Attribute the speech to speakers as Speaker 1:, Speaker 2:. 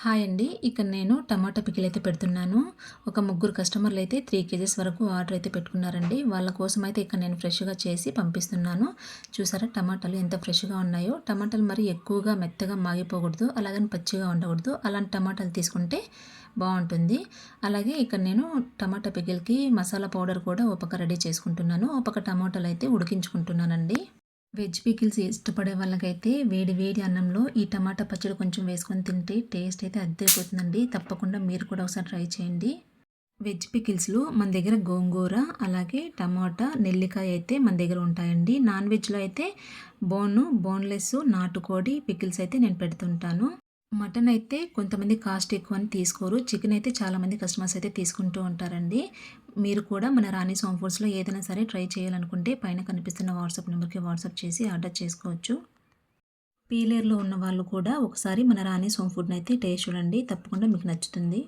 Speaker 1: Hi అండి. ఇక్కడ నేను టమాటా పికిల్ అయితే పెడుతున్నాను. ఒక ముగ్గురు కస్టమర్లు అయితే త్రీ కేజీస్ వరకు ఆర్డర్ అయితే పెట్టుకున్నారండి. వాళ్ళ కోసం అయితే ఇక్కడ నేను ఫ్రెష్గా చేసి పంపిస్తున్నాను. చూసారా టమాటాలు ఎంత ఫ్రెష్గా ఉన్నాయో. టమాటాలు మరి ఎక్కువగా మెత్తగా మాగిపోకూడదు అలాగని పచ్చిగా ఉండకూడదు. అలాంటి టమాటాలు తీసుకుంటే బాగుంటుంది. అలాగే ఇక్కడ నేను టమాటా పికిల్కి మసాలా పౌడర్ కూడా ఒక రెడీ చేసుకుంటున్నాను. ఒక టమాటాలు అయితే ఉడికించుకుంటున్నానండి. వెజ్ పికిల్స్ ఇష్టపడే వాళ్ళకైతే వేడి వేడి అన్నంలో ఈ టమాటా పచ్చడి కొంచెం వేసుకొని తింటే టేస్ట్ అయితే అద్దరిపోతుందండి. తప్పకుండా మీరు కూడా ఒకసారి ట్రై చేయండి. వెజ్ పికిల్స్లో మన దగ్గర గోంగూర అలాగే టమాటా నెల్లికాయ అయితే మన దగ్గర ఉంటాయండి. నాన్ వెజ్లో అయితే బోను బోన్లెస్ నాటుకోడి పికిల్స్ అయితే నేను పెడుతుంటాను. మటన్ అయితే కొంతమంది కాస్ట్ ఎక్కువ అని తీసుకోరు. చికెన్ అయితే చాలామంది కస్టమర్స్ అయితే తీసుకుంటూ ఉంటారండి. మీరు కూడా మన రాణి సోమ్ ఫుడ్స్లో ఏదైనా సరే ట్రై చేయాలనుకుంటే పైన కనిపిస్తున్న వాట్సాప్ నెంబర్కి వాట్సాప్ చేసి ఆర్డర్ చేసుకోవచ్చు. పీలేర్లో ఉన్న వాళ్ళు కూడా ఒకసారి మన రాణి సోమ్ ఫుడ్ని అయితే టేస్ట్ చూడండి. తప్పకుండా మీకు నచ్చుతుంది.